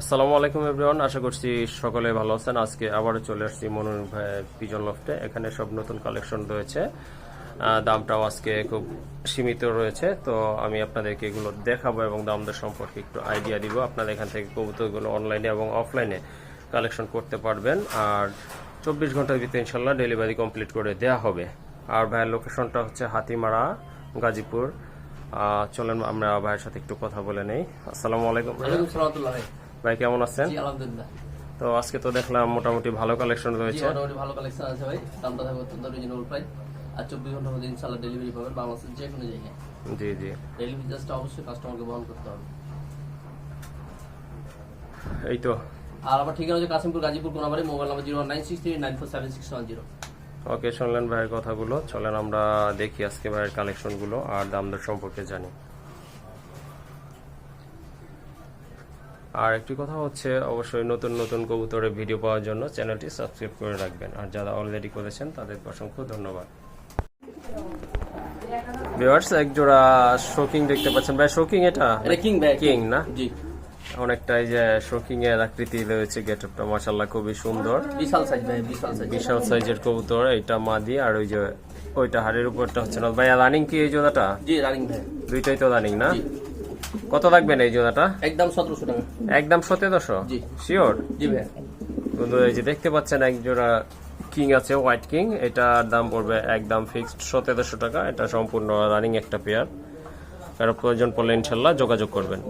আসসালামু আলাইকুম এভরিওয়ান, আশা করছি সকলে ভালো আছেন। আজকে আবারও চলে আসছি মনোর পিজন লফটে। এখানে সব নতুন কালেকশন রয়েছে। দামটাও আজকে খুব সীমিত রয়েছে। তো আমি আপনাদেরকে এগুলো দেখাবো এবং দাম দর সম্পর্কে একটু আইডিয়া দিব। আপনারা এখান থেকে কবুতরগুলো অনলাইনে এবং অফলাইনে কালেকশন করতে পারবেন। আর চব্বিশ ঘণ্টার ভিতরে ইনশাল্লাহ ডেলিভারি কমপ্লিট করে দেওয়া হবে। আর ভাইয়ের লোকেশনটা হচ্ছে হাতিমারা, গাজীপুর। চলেন আমরা ভাইয়ের সাথে একটু কথা বলে নেই। আসসালামু আলাইকুম ভাই কেমন আছেন? জি আলহামদুলিল্লাহ। তো আজকে তো দেখলাম মোটামুটি ভালো কালেকশন রয়েছে। মোটামুটি ভালো কালেকশন আছে ভাই। দামটা থাকবে অত্যন্ত রিজনেবল প্রাইস আর চব্বিশ মধ্যে ইনশাল্লাহ ডেলিভারি পাবেন বাংলাদেশের যে কোনো জায়গায়। জি জি। ডেলিভারি চার্জটা অবশ্যই কাস্টমারকে বহন করতে হবে। এই তো। আর আমার ঠিকানা হচ্ছে Kashimpur Gazipur Konabari mobile number zero nine six three nine four seven six one zero. Okay শুনলেন ভাইয়ের কথাগুলো। চলেন আমরা দেখি আজকে ভাইয়ের কালেকশনগুলো আর দাম দর সম্পর্কে জানি। আর একটি কথা হচ্ছে অবশ্যই নতুন নতুন কবুতরের ভিডিও পাওয়ার জন্য চ্যানেলটি সাবস্ক্রাইব করে রাখবেন। আর যারা অলরেডি করেছেন তাদেরকে অসংখ্য ধন্যবাদ। ভিউয়ার্স এক জোড়া শোকিং দেখতে পাচ্ছেন। ভাই শোকিং এটা? কিং ব্যাগ কিং না? জি। অনেকটাই যে শোকিং এর আকৃতি রয়েছে গেটআপটা মাশাআল্লাহ খুবই সুন্দর। বিশাল সাইজ ভাই বিশাল সাইজ বিশাল সাইজের কবুতর এটা মাদি আর ওই যে ওইটা হাড়ের উপরটা হচ্ছে না। ভাইয়া রানিং কি এই জোড়াটা? জি রানিং ভাই। দুইটাই তো রানিং না? জি। কত লাগবেন এই জোড়াটা? একদম সতেরোশো টাকা। একদম সতেরোশো? জি। শিওর জি ভাই বন্ধুরা এই যে দেখতে পাচ্ছেন এক জোড়া কিং আছে হোয়াইট কিং এটার দাম পড়বে একদম ফিক্সড সতেরোশো টাকা। এটা সম্পূর্ণ রানিং একটা পেয়ার কারও প্রয়োজন পড়লে ইনশাল্লাহ যোগাযোগ করবেন।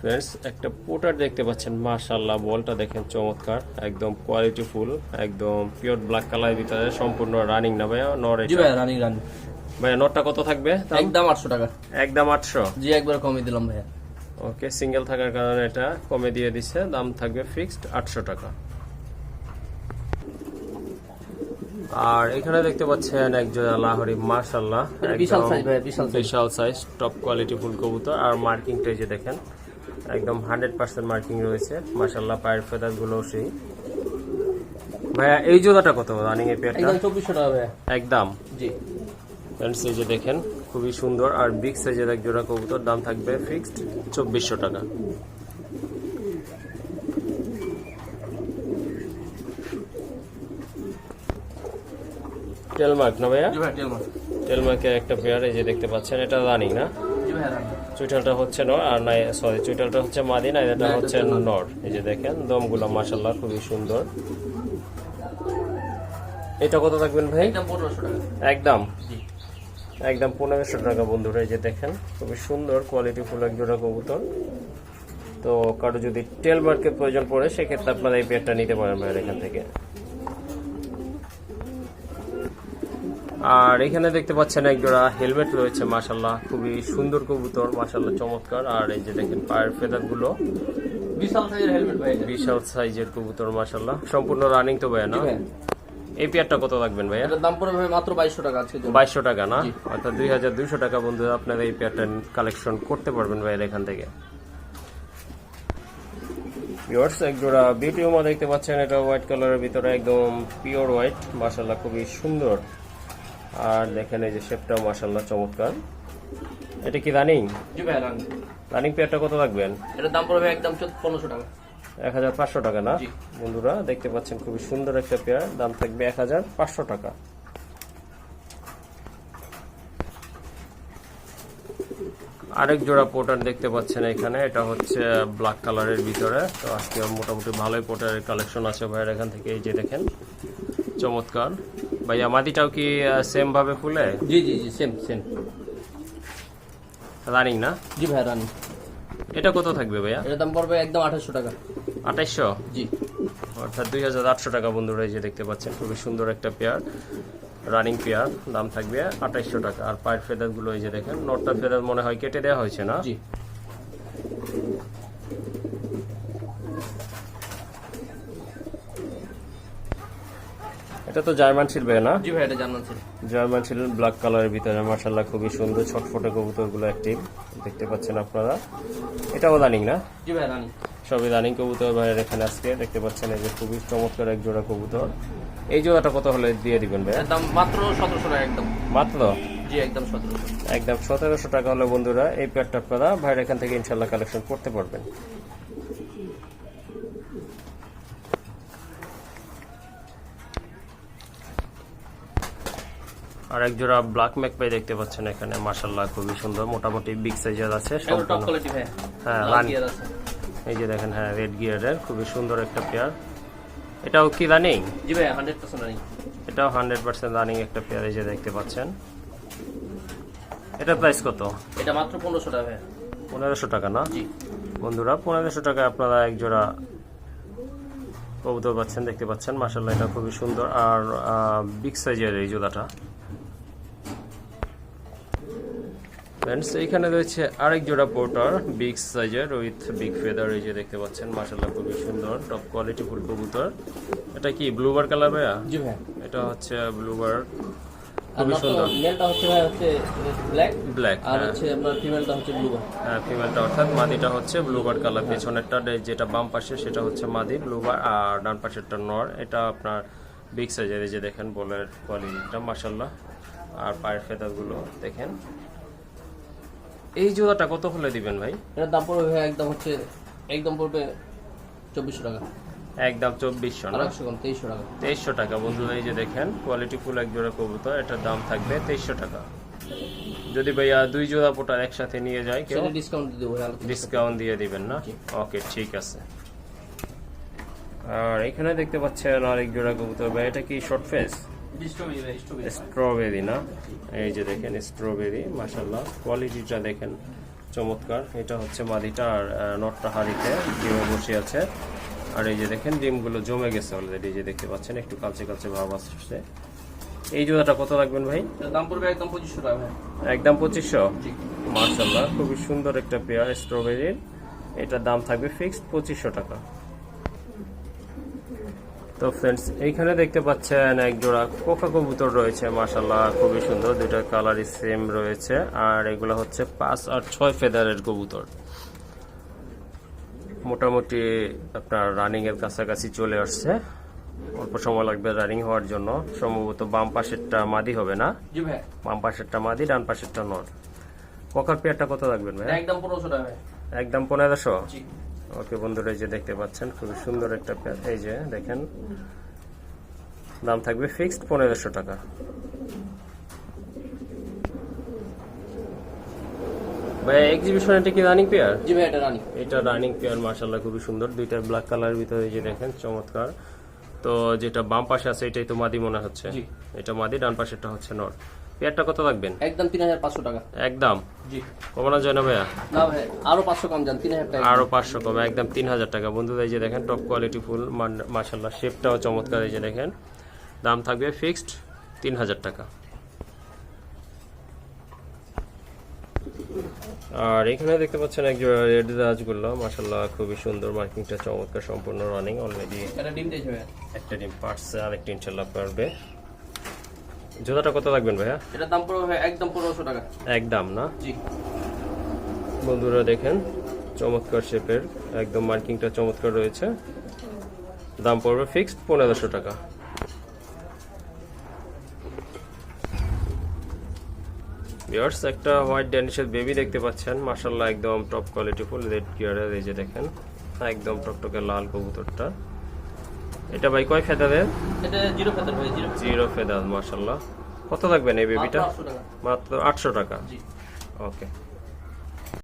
ফ্রেন্ডস একটা পোটার দেখতে পাচ্ছেন। মাশাল্লাহ বলটা দেখেন চমৎকার। একদম কোয়ালিটি ফুল একদম পিওর ব্ল্যাক কালারের ভিতরে সম্পূর্ণ রানিং না ভাইয়া নর রানিং রানিং ভাইয়া নরটা কত থাকবে? একদম আটশো টাকা। একদম আটশো? জি একবার কমিয়ে দিলাম ভাইয়া। ওকে সিঙ্গেল থাকার কারণে এটা কমে দিয়ে দিচ্ছে। দাম থাকবে ফিক্সড আটশো টাকা। আর এখানে দেখতে পাচ্ছেন একজন লাহরি মাশাল্লাহ এটা বিশাল size ভাই, বিশাল size। বিশাল সাইজ টপ কোয়ালিটি ফুল কবুতর। আর মার্কিংটা এই যে দেখেন একদম হান্ড্রেড পার্সেন্ট মার্কিং রয়েছে। মাশাল্লাহ পায়ের ফেদারগুলো সেই। ভাইয়া এই জোড়াটা কত? রানিং এর পেয়ারটা একদম চব্বিশশো টাকা ভাইয়া। একদম। জি। ফ্রেন্ডস এই যে দেখেন খুবই সুন্দর। আর বিগ সাইজের এক জোড়া কবুতর দাম থাকবে ফিক্সড চব্বিশশো টাকা। টেলমার্ক না ভাইয়া? টেলমার্কের একটা পেয়ার এই যে দেখতে পাচ্ছেন এটা রানিং না? চুইটালটা হচ্ছে নর আর নাই সরি চুইটালটা হচ্ছে মাদি না এটা হচ্ছে নর। এই যে দেখেন দমগুলো মাসাল্লাহ খুবই সুন্দর। এটা কত থাকবেন ভাই? একদম। একদম পনেরোশো টাকা বন্ধুরা এই যে দেখেন খুবই সুন্দর কোয়ালিটি ফুল এক জোড়া কবুতর। তো কারও যদি টেল মার্কের প্রয়োজন পড়ে সেক্ষেত্রে আপনারা এই পেয়ারটা নিতে পারেন ভাইয়ের এখান থেকে। আর এখানে দেখতে পাচ্ছেন এক জোড়া হেলমেট রয়েছে মাসাল্লাহ খুবই সুন্দর কবুতর মাসাল্লাহ চমৎকার। আর এই যে দেখেন পায়ের ফেদারগুলো। বিশাল সাইজের হেলমেট ভাই বিশাল সাইজের কবুতর মাসাল্লাহ সম্পূর্ণ রানিং তো ভাইয়া না? ভাই। এই পেয়ারটা কত রাখবেন ভাইয়া? এটার দাম পড়বে ভাই মাত্র বাইশশো টাকা আজকে বাইশশো টাকা না। অর্থাৎ দুই হাজার দুইশো টাকা বন্ধুরা আপনারা এই পেয়ারটা কালেকশন করতে পারবেন ভাইয়ের এখান থেকে। ভিউয়ার্স এক জোড়া বিউটি উমা দেখতে পাচ্ছেন এটা হোয়াইট কালারের ভিতরে একদম পিওর হোয়াইট মাসাল্লাহ খুবই সুন্দর। আর দেখেন এই যে শেপটা মাসাল্লাহ চমৎকার। এটা কি রানিং জি ভাই রানিং রানিং পেয়ারটা কত রাখবেন এটার দাম পড়বে একদম চোদ্দ- পনেরোশো টাকা। এক হাজার পাঁচশো টাকা না। বন্ধুরা দেখতে পাচ্ছেন খুবই সুন্দর একটা পেয়ার। দাম থাকবে এক হাজার পাঁচশো টাকা। আরেক জোড়া পোটার দেখতে পাচ্ছেন এখানে। এটা হচ্ছে ব্ল্যাক কালারের ভিতরে। তো আজকে মোটামুটি ভালোই পোটারের কালেকশন আছে ভাইয়ের এখান থেকে। এই যে দেখেন চমৎকার। ভাইয়া মাটিটাও কি সেম ভাবে ফুলে? জি জি জি সেম সেম রানিং না? জি ভাই রানিং এটা কত থাকবে ভাইয়া? এটার দাম পড়বে একদম আঠাশশো টাকা। আঠাইশশো জি। অর্থাৎ দুই হাজার আটশো টাকা বন্ধুরা এই যে দেখতে পাচ্ছেন খুবই সুন্দর একটা পেয়ার রানিং পেয়ার দাম থাকবে আঠাইশশো টাকা। আর পায়ের ফেদারগুলো এই যে দেখেন নটটা ফেদার মনে হয় কেটে দেওয়া হয়েছে না? জি। এটা তো জার্মান শিল্পে না? জি ভাই এটা জানান ছিল। জার্মান ছিল ব্ল্যাক কালারের ভিতরে মার্শাল্লাহ খুবই সুন্দর ছটফটে কবুতরগুলো অ্যাক্টিভ দেখতে পাচ্ছেন আপনারা। এটাও রানিং না? জি ভাই রানিং। সবই রানিং কবুতর ভাইয়ের এখানে আজকে। দেখতে পাচ্ছেন এই যে খুবই চমৎকার এক জোড়া কবুতর। এই জোড়াটা কত হলে দিয়ে দিবেন ভাইয়া? একদম দাম মাত্র সতেরোশো টাকা একদম। মাত্র? জি একদম সতেরোশো। একদম সতেরোশো টাকা হলে বন্ধুরা এই প্যাডটা আপনারা ভাইয়ের এখান থেকে ইনশাল্লাহ কালেকশন করতে পারবেন। আর এক জোড়া ব্ল্যাক ম্যাকপাই দেখতে পাচ্ছেন এখানে মাসাল্লাহ খুবই সুন্দর। মোটামুটি বিগ সাইজের আছে হ্যাঁ, রানি। আছে। এই যে দেখেন হ্যাঁ রেড গিয়ারের খুবই সুন্দর একটা পেয়ার এটাও কি রানিং জি ভাই হান্ড্রেড পার্সেন্ট রানিং এটাও হান্ড্রেড পার্সেন্ট রানিং একটা পেয়ার এই যে দেখতে পাচ্ছেন। এটা প্রাইস কত? এটা মাত্র পনেরোশো টাকা ভাই। পনেরোশো টাকা না? বন্ধুরা পনেরোশো টাকায় আপনারা এক জোড়া কবুতর পাচ্ছেন দেখতে পাচ্ছেন। মাসাল্লাহ এটা খুবই সুন্দর। আর বিগ সাইজের এই জোড়াটা। ফ্রেন্ডস এইখানে রয়েছে আরেক জোড়া পোর্টার বিগ সাইজের উইথ বিগ ফেদার এই যে দেখতে পাচ্ছেন মাসাল্লাহ খুবই সুন্দর টপ কোয়ালিটি ফুল কবুতর। এটা কি ব্লুবার কালার ভাইয়া? জি ভাই এটা হচ্ছে ব্লুবার খুবই সুন্দর। মেলটা হচ্ছে ভাই হচ্ছে ব্ল্যাক ব্ল্যাক আর হচ্ছে আপনার ফিমেলটা হচ্ছে ব্লু হ্যাঁ ফিমেলটা অর্থাৎ মাদিটা হচ্ছে ব্লুবার কালার পেছনেরটা যেটা বাম পাশে সেটা হচ্ছে মাদি ব্লুবার আর ডান পাশেরটা নর। এটা আপনার বিগ সাইজের এই যে দেখেন বলের কোয়ালিটিটা মাসাল্লাহ আর পায়ের ফেদারগুলো দেখেন। এই জোড়াটা কত হলে দিবেন ভাই? এটার দাম পড়বে ভাই একদম হচ্ছে একদম পড়বে চব্বিশশো টাকা। একদম চব্বিশশো তেইশশো টাকা। তেইশশো টাকা। বন্ধুরা এই যে দেখেন কোয়ালিটি ফুল এক জোড়া কবুতর এটার দাম থাকবে তেইশশো টাকা। যদি ভাইয়া দুই জোড়া পোটার একসাথে নিয়ে যায় কেউ ডিসকাউন্ট দিয়ে দেবো ভাই ডিসকাউন্ট দিয়ে দিবেন না? ওকে ঠিক আছে। আর এখানে দেখতে পাচ্ছেন আরেক জোড়া কবুতর ভাই এটা কি শর্ট ফেস স্ট্রবেরি না? এই যে দেখেন স্ট্রবেরি মাশাল্লাহ কোয়ালিটিটা দেখেন চমৎকার। এটা হচ্ছে মাদিটা আর নটটা হাড়িতে ডিমে বসে আছে। আর এই যে দেখেন ডিমগুলো জমে গেছে অলরেডি যে দেখতে পাচ্ছেন একটু কালচে কালচে ভাব আসছে। এই জোড়াটা কত রাখবেন ভাই? দাম পড়বে একদম পঁচিশশো টাকা একদম পঁচিশশো? মার্শাল্লাহ খুবই সুন্দর একটা পেয়ার স্ট্রবেরির এটার দাম থাকবে ফিক্সড পঁচিশশো টাকা। তো ফ্রেন্ডস এইখানে দেখতে পাচ্ছেন এক জোড়া কোকা কবুতর রয়েছে মার্শাল্লাহ খুবই সুন্দর। দুইটার কালারই সেম রয়েছে আর এগুলো হচ্ছে পাঁচ আর ছয় ফেদারের কবুতর। মোটামুটি আপনার রানিং এর কাছাকাছি চলে আসছে। অল্প সময় লাগবে রানিং হওয়ার জন্য। সম্ভবত বাম পাশেরটা মাদি হবে না? বাম পাশেরটা মাদি ডান পাশেরটা নর। ককার পেয়ারটা কত রাখবেন ভাই? একদম পনেরোশো টাকা একদম পনেরোশো? ওকে বন্ধুরা এই যে দেখতে পাচ্ছেন খুবই সুন্দর একটা পেয়ার এই যে দেখেন দাম থাকবে ফিক্সড পনেরোশো টাকা। ভাই এক্সিবিশন এটা কি রানিং পেয়ার জি ভাই এটা রানি এটা রানিং পেয়ার মার্শাল্লাহ খুবই সুন্দর। দুইটা ব্ল্যাক কালার ভিতরে এই যে দেখেন চমৎকার। তো যেটা বাম পাশে আছে এটাই তো মাদি মনে হচ্ছে? এটা মাদি ডান পাশেরটা হচ্ছে নর। পেয়ারটা কত রাখবেন? একদম তিন হাজার পাঁচশো টাকা। একদম? জি। কমানো যায় না ভাইয়া? না ভাই আরও পাঁচশো কম যান তিন হাজার টাকা। আরও পাঁচশো কমে একদম তিন হাজার টাকা। বন্ধুরা এই যে দেখেন টপ কোয়ালিটি ফুল শেপটাও চমৎকার এই যে দেখেন। দাম থাকবে ফিক্সড তিন হাজার টাকা। আর এখানে দেখতে পাচ্ছেন এক জোড়া রেড রাজগুলো খুবই সুন্দর মার্কিংটা চমৎকার সম্পূর্ণ রানিং অলরেডি ডিম একটা ডিম পার্টসে আরেকটা ইনশাল্লাহ পারবে। জোড়াটা কত রাখবেন ভাইয়া? এটার দাম পড়বে একদম পনেরোশো টাকা। একদম না? জি। বন্ধুরা দেখেন চমৎকার শেপের একদম মার্কিংটা চমৎকার রয়েছে। দাম পড়বে ফিক্সড পনেরোশো টাকা। ভিউয়ার্স একটা হোয়াইট ড্যানিশের বেবি দেখতে পাচ্ছেন। মার্শাল্লাহ একদম টপ কোয়ালিটি ফুল রেড গিয়ারের এই যে দেখেন। একদম টকটকে লাল কবুতরটা। এটা ভাই কয় ফেদারের? এটা জিরো ফেদার ভাই জিরো। জিরো ফেদার মাশাআল্লাহ। কত থাকবেন এই বেবিটা মাত্র আটশো টাকা। জি। ওকে